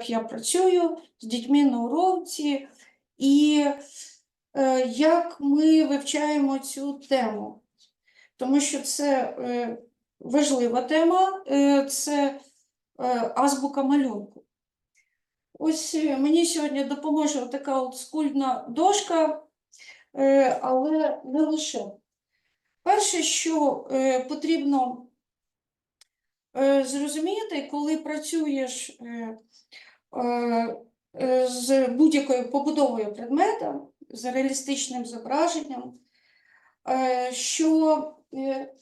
як я працюю з дітьми на уроці і е, як ми вивчаємо цю тему. Тому що це е, важлива тема, е, це е, азбука малюнку. Ось е, мені сьогодні допоможе така от скульна дошка, е, але не лише. Перше, що е, потрібно е, зрозуміти, коли працюєш е, з будь-якою побудовою предмета, з реалістичним зображенням, е, що е,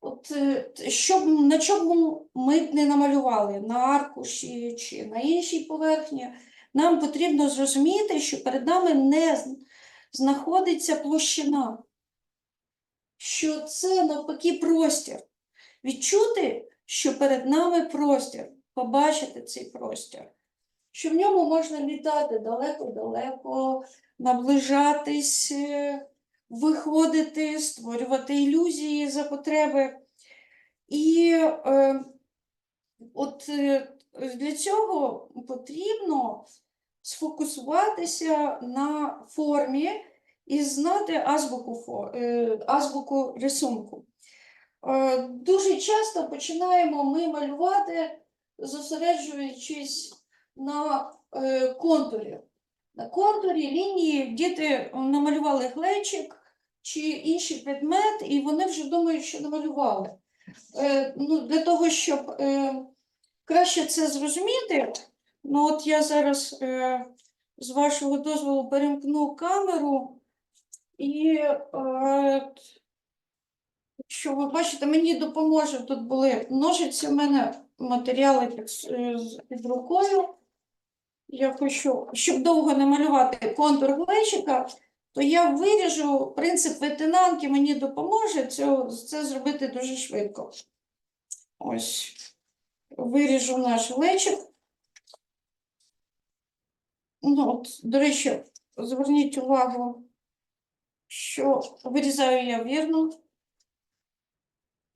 От, е, щоб на чому ми б не намалювали, на аркуші чи на іншій поверхні, нам потрібно зрозуміти, що перед нами не знаходиться площина, що це навпаки простір. Відчути, що перед нами простір, побачити цей простір, що в ньому можна літати далеко-далеко, наближатись. е, виходити, створювати ілюзії за потреби. І е, от е, для цього потрібно сфокусуватися на формі і знати азбуку, е, азбуку рисунку. Дуже часто починаємо ми малювати, зосереджуючись на е, контурі. На контурі лінії діти намалювали глечик чи інший предмет, і вони вже думають, що намалювали. Е, ну, для того, щоб е, краще це зрозуміти, ну от я зараз з вашого дозволу перемкну камеру, і що ви бачите, мені допоможе. Тут були ножиці, в мене матеріали під, під рукою. Я хочу, щоб довго не малювати контур глечика, то я виріжу принцип ветенанки мені допоможе це, це зробити дуже швидко. Ось виріжу наш глечик. Ну, от, до речі, зверніть увагу, що вирізаю я вірно.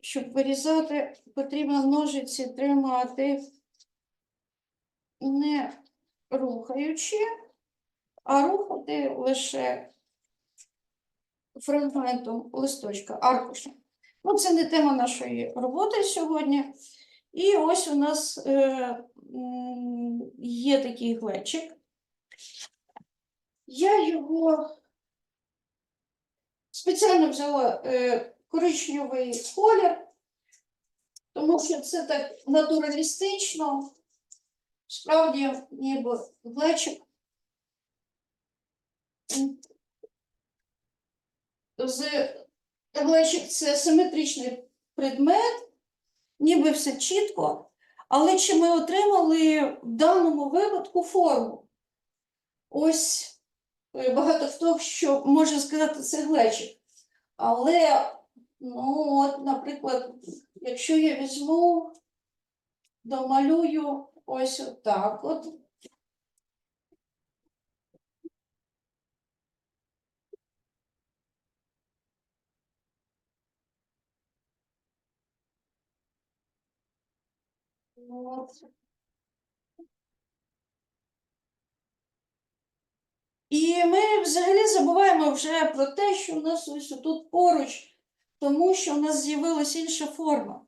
Щоб вирізати, потрібно ножиці тримати не рухаючи, а рухати лише фрагментом листочка, аркуша. Ну, це не тема нашої роботи сьогодні. І ось у нас е, є такий глечик. Я його спеціально взяла е, коричневий колір, тому що це так натуралістично. Справді, ніби глечик. З глечик це симетричний предмет, ніби все чітко. Але чи ми отримали в даному випадку форму? Ось е, багато хто що може сказати, це глечик. Але, ну, от, наприклад, якщо я візьму, домалюю ось отак от. От. І ми взагалі забуваємо вже про те, що у нас ось тут поруч, тому що у нас з'явилася інша форма.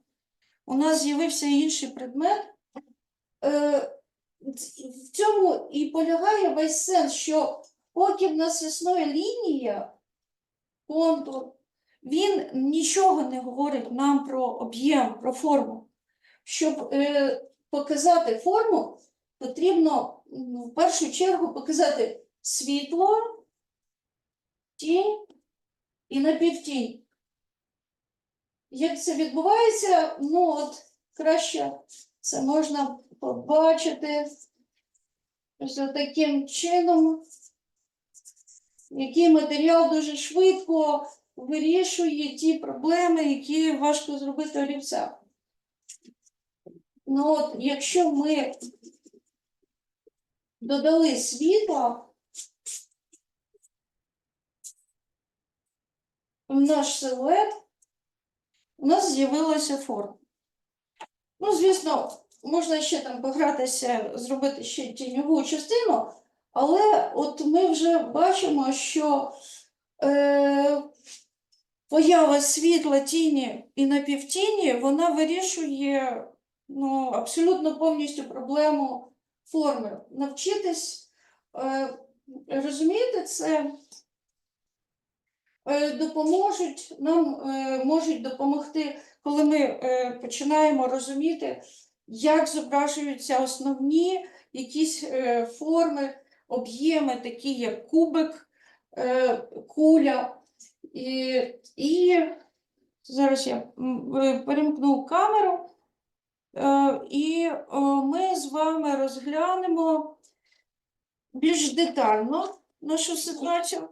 У нас з'явився інший предмет. Е, В цьому і полягає весь сенс, що поки в нас існує лінія, контур, він нічого не говорить нам про об'єм, про форму. Щоб е, показати форму, потрібно в першу чергу показати світло, тінь і напівтінь. Як це відбувається, ну от краще це можна побачити ось таким чином, який матеріал дуже швидко вирішує ті проблеми, які важко зробити олівцем. Ну от, якщо ми додали світло в наш силует, у нас з'явилася форма. Ну, звісно, можна ще там погратися, зробити ще тіньову частину, але от ми вже бачимо, що е, поява світла, тіні і напівтіні, вона вирішує ну, абсолютно повністю проблему форми. Навчитись е, розуміти це е, допоможуть, нам е, можуть допомогти, коли ми е, починаємо розуміти, як зображуються основні якісь е, форми, об'єми, такі як кубик, е, куля. І, і зараз я перемкну камеру, е, і ми з вами розглянемо більш детально нашу ситуацію.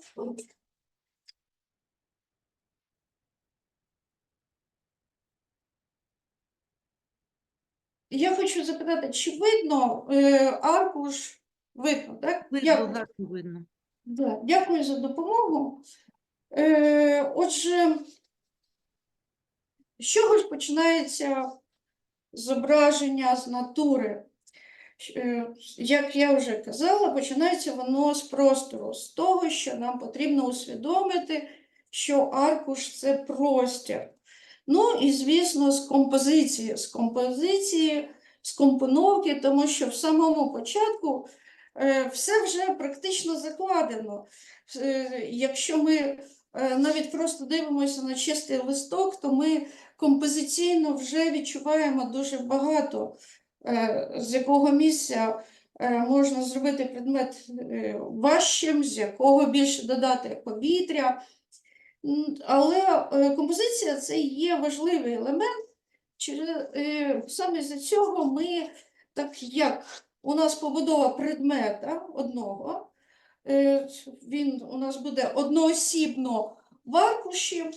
Я хочу запитати, чи видно е, аркуш? Видно, так? Видно, Дякую. гарно видно. Да, дякую за допомогу. Е, отже, з чого ж починається зображення з натури? Е, Як я вже казала, починається воно з простору, з того, що нам потрібно усвідомити, що аркуш це простір. Ну і, звісно, з композиції, з композиції, з компоновки, тому що в самому початку е, все вже практично закладено. Е, Якщо ми е, навіть просто дивимося на чистий листок, то ми композиційно вже відчуваємо дуже багато, з якого місця можна зробити предмет важчим, з якого більше додати повітря. Але е, композиція це є важливий елемент. Е, саме з цього ми, так як у нас побудова предмета одного, е, він у нас буде одноосібно в аркуші,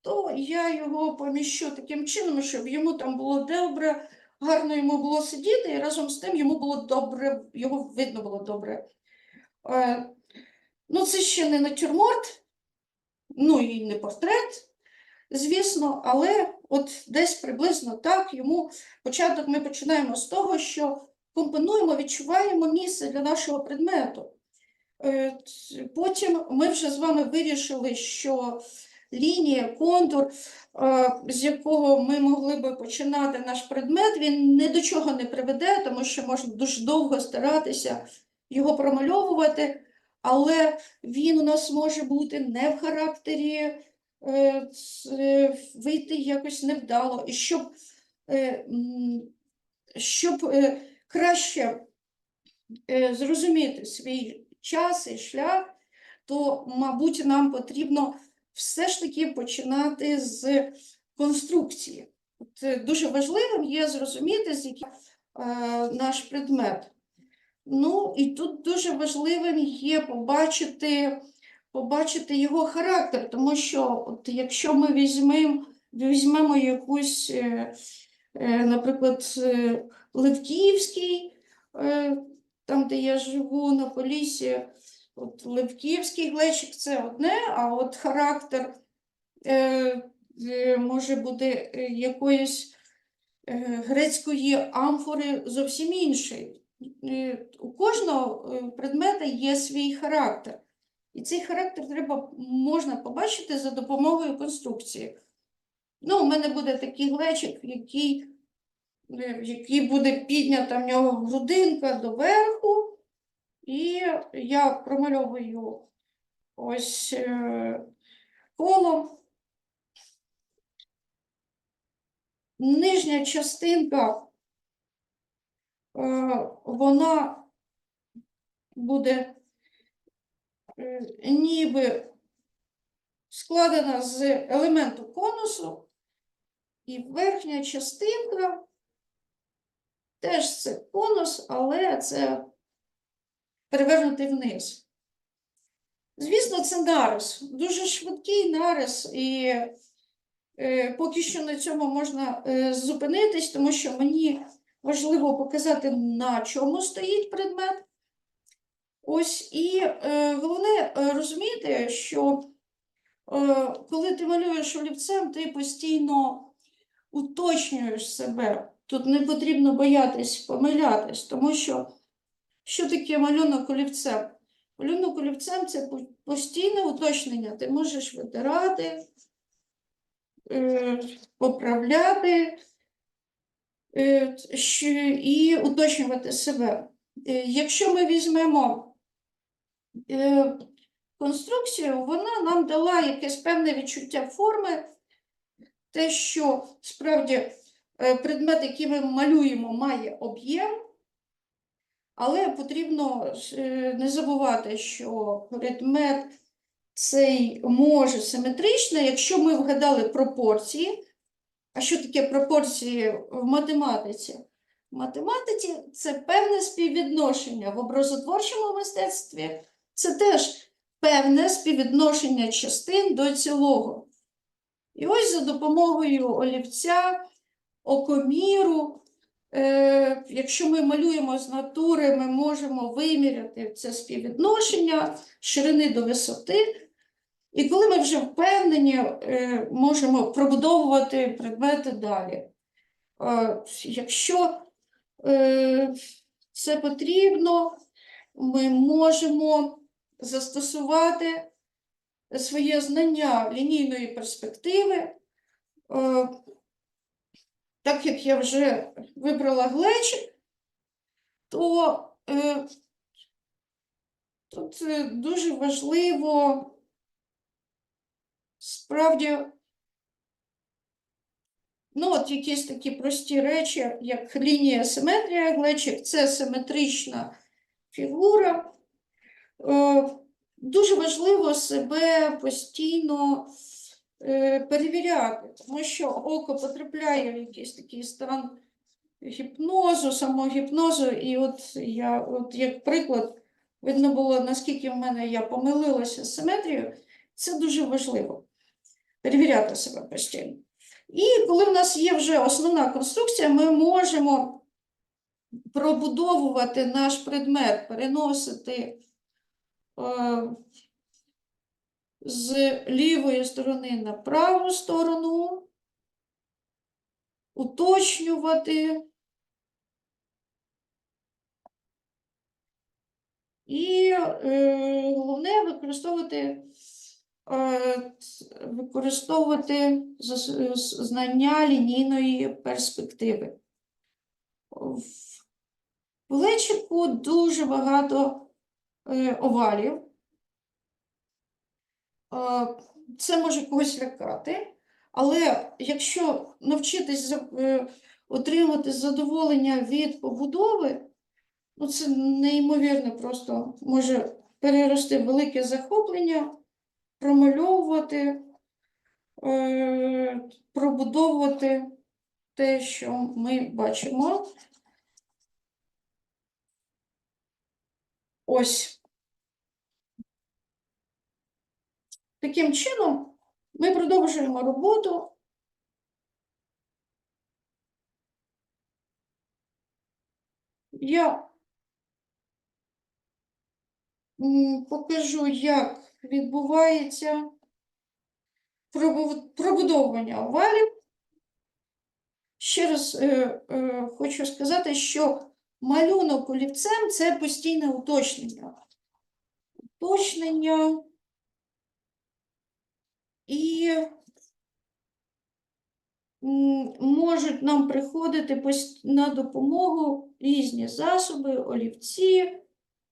то я його поміщу таким чином, щоб йому там було добре, гарно йому було сидіти, і разом з тим йому було добре, його видно було добре. Ну, це ще не натюрморт, ну і не портрет, звісно, але от десь приблизно так йому початок ми починаємо з того, що компонуємо, відчуваємо місце для нашого предмету. Е, Потім ми вже з вами вирішили, що лінія, контур, е, з якого ми могли би починати наш предмет, він ні до чого не приведе, тому що можна дуже довго старатися його промальовувати, але він у нас може бути не в характері, е, е, вийти якось невдало. І щоб, е, щоб краще зрозуміти свій час і шлях, то, мабуть, нам потрібно все ж таки починати з конструкції. От, дуже важливим є зрозуміти, з яким наш предмет. Ну, і тут дуже важливим є побачити, побачити його характер, тому що от якщо ми візьмемо, візьмемо якусь, е, е, наприклад, е, Левківський, там, де я живу на Поліссі, от Левківський глечик це одне, а от характер може бути якоїсь грецької амфори зовсім інший. У кожного е, предмета є свій характер. І цей характер треба, можна побачити за допомогою конструкції. Ну, у мене буде такий глечик, який, е, який буде піднята в нього грудинка доверху, і я промальовую ось е, коло. Нижня частинка, вона буде е, ніби складена з елементу конусу, і верхня частинка теж це конус, але це перевернутий вниз. Звісно, це нарис, дуже швидкий нарис, і е, поки що на цьому можна е, зупинитись, тому що мені важливо показати, на чому стоїть предмет. Ось і е, головне е, розуміти, що е, коли ти малюєш олівцем, ти постійно уточнюєш себе. Тут не потрібно боятись помилятись, тому що що таке малюнок олівцем? Малюнок олівцем це постійне уточнення. Ти можеш витирати, е, поправляти і уточнювати себе. Е, Якщо ми візьмемо е, конструкцію, вона нам дала якесь певне відчуття форми, те, що справді е, предмет, який ми малюємо, має об'єм, але потрібно е, не забувати, що предмет цей може симетрично, якщо ми вгадали пропорції. А що таке пропорції в математиці? В математиці це певне співвідношення в образотворчому мистецтві, це теж певне співвідношення частин до цілого. І ось за допомогою олівця, окоміру, е, якщо ми малюємо з натури, ми можемо виміряти це співвідношення ширини до висоти. І коли ми вже впевнені, е, можемо пробудовувати предмети далі. Е, Якщо е, це потрібно, ми можемо застосувати своє знання лінійної перспективи. Так як я вже вибрала глечик, то тут дуже важливо справді, ну, от якісь такі прості речі, як лінія симетрія глечик, це симетрична фігура. Е, Дуже важливо себе постійно е, перевіряти, тому що око потрапляє в якийсь такий стан гіпнозу, самогіпнозу. І от я, от як приклад, видно було, наскільки в мене я помилилася з симетрією, це дуже важливо перевіряти себе постійно. І коли в нас є вже основна конструкція, ми можемо пробудовувати наш предмет, переносити е, з лівої сторони на праву сторону, уточнювати. І е, головне використовувати, використовувати знання лінійної перспективи. В плечику дуже багато е, овалів. Е, Це може когось лякати, але якщо навчитись е, отримати задоволення від побудови, ну це неймовірно просто може перерости велике захоплення, промальовувати, е, пробудовувати те, що ми бачимо. Ось. Таким чином, ми продовжуємо роботу. Я покажу, як відбувається пробудовування овалів. Ще раз е, е, хочу сказати, що малюнок олівцем це постійне уточнення. Уточнення і можуть нам приходити на допомогу різні засоби, олівці,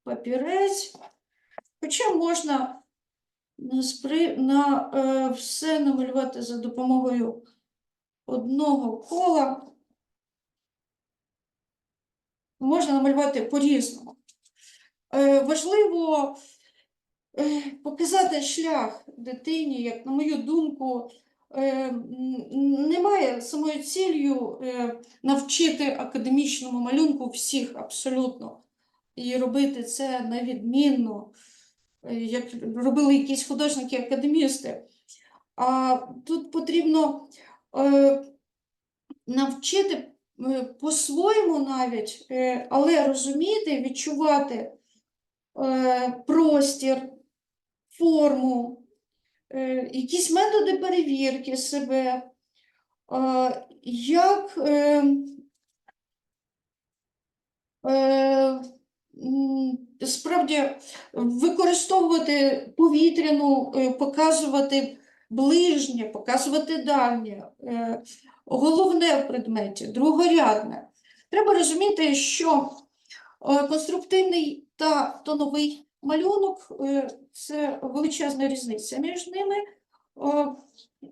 папірець. Хоча можна на, е, все намалювати за допомогою одного кола. Можна намалювати по-різному. Е, важливо е, показати шлях дитині, як на мою думку, е, немає самою ціллю е, навчити академічному малюнку всіх абсолютно і робити це на відмінно, е, як робили якісь художники-академісти. А тут потрібно е, навчити е, по-своєму навіть, е, але розуміти, відчувати е, простір, форму, е, якісь методи перевірки себе, е, як е, е, справді використовувати повітряну, е, показувати ближнє, показувати дальнє, е, головне в предметі, другорядне. Треба розуміти, що е, конструктивний та тоновий малюнок це величезна різниця між ними.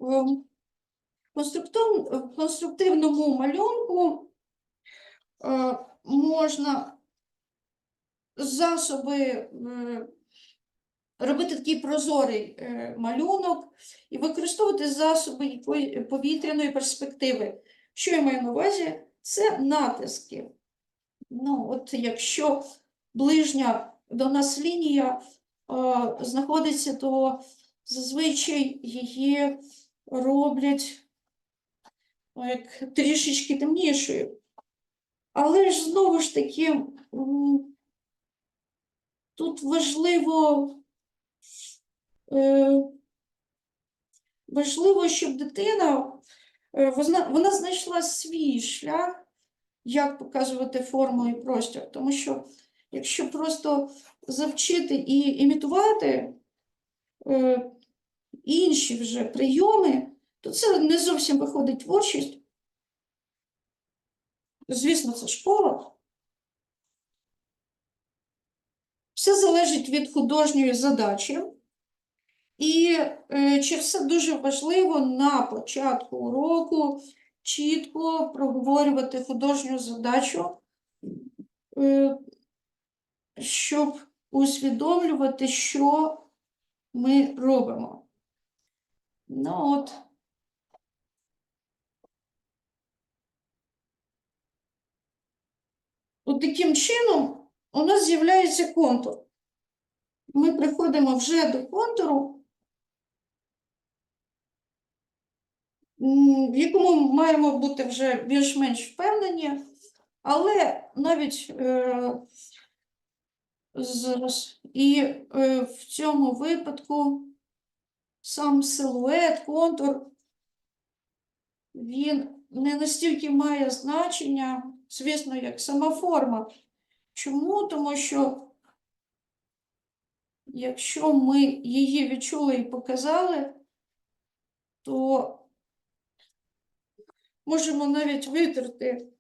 В конструктивному малюнку можна засоби е, робити такий прозорий е, малюнок і використовувати засоби повітряної перспективи. Що я маю на увазі? Це натиски. Ну, от якщо ближня до нас лінія е, знаходиться, то зазвичай її роблять ну, як трішечки темнішою. Але ж знову ж таки, тут важливо, е, важливо, щоб дитина е, вона, знайшла свій шлях, як показувати форму і простір. Тому що якщо просто завчити і імітувати е, інші вже прийоми, то це не зовсім виходить творчість. Звісно, це школа. Все залежить від художньої задачі. І е, через це дуже важливо на початку уроку чітко проговорювати художню задачу, е, щоб усвідомлювати, що ми робимо. Ну от. От таким чином у нас з'являється контур. Ми приходимо вже до контуру, в якому маємо бути вже більш-менш впевнені, але навіть е, зараз і е, в цьому випадку сам силует, контур, він не настільки має значення, звісно, як сама форма. Чому? Тому що якщо ми її відчули і показали, то можемо навіть витерти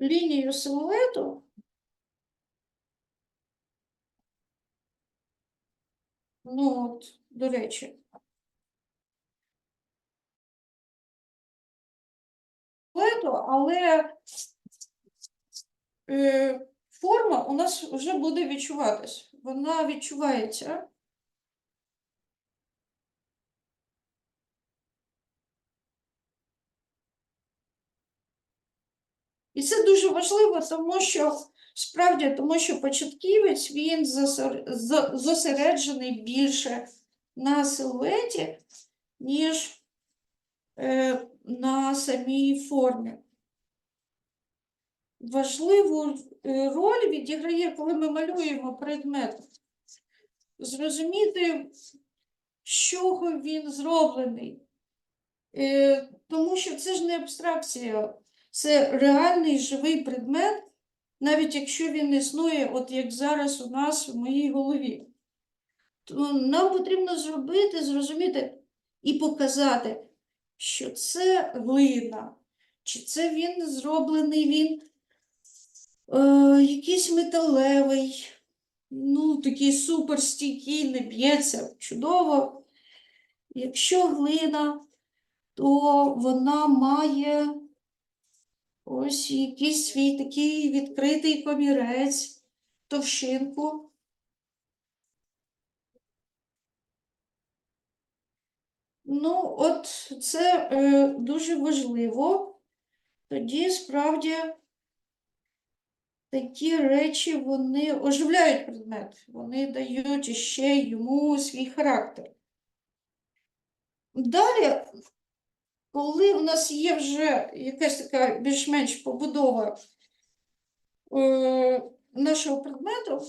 лінію силуету. Ну, от, до речі. Силуету, але е, форма у нас вже буде відчуватись. Вона відчувається. І це дуже важливо, тому що справді, тому що початківець він зосереджений більше на силуеті, ніж е, на самій формі. Важливу е, роль відіграє, коли ми малюємо предмет, зрозуміти, з чого він зроблений. Е, Тому що це ж не абстракція, це реальний живий предмет, навіть якщо він існує, от як зараз у нас в моїй голові. То нам потрібно зробити, зрозуміти і показати, що це глина, чи це він зроблений він е, якийсь металевий, ну, такий суперстійкий, не б'ється чудово. Якщо глина, то вона має ось якийсь свій такий відкритий комірець, товщинку. Ну, от це е, дуже важливо. Тоді справді такі речі вони оживляють предмет, вони дають іще йому свій характер. Далі, коли в нас є вже якась така більш-менш побудова е, нашого предмету,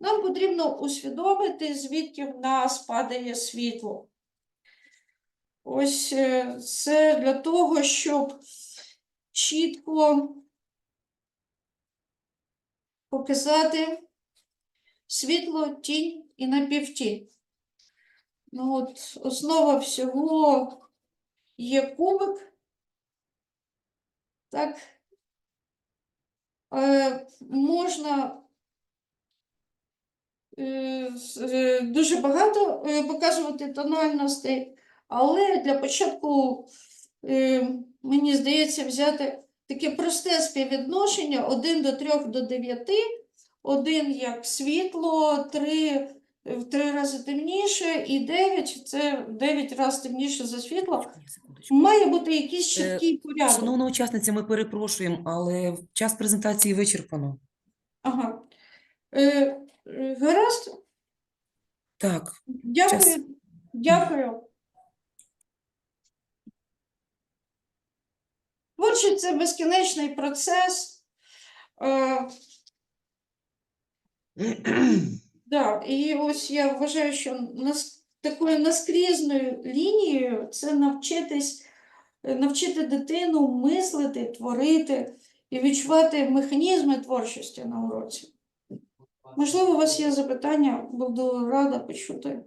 нам потрібно усвідомити, звідки в нас падає світло. Ось е, це для того, щоб чітко показати світло, тінь і напівтінь. Ну, от основа всього є кубик. Так. Е, можна е, е, дуже багато е, показувати тональностей, але для початку е, мені здається взяти таке просте співвідношення 1 до 3 до 9, 1 як світло, 3 в 3 рази темніше і 9 це в 9 разів темніше за світло. Має бути якийсь Е, чіткий порядок. Шановна учасниця, ми перепрошуємо, але час презентації вичерпано. Ага. Е, гаразд, Так, дякую. Дякую. Творчість це безкінечний процес. Е, да, і ось я вважаю, що нас, такою наскрізною лінією це навчитись, е, навчити дитину мислити, творити і відчувати механізми творчості на уроці. Можливо, у вас є запитання, буду рада почути.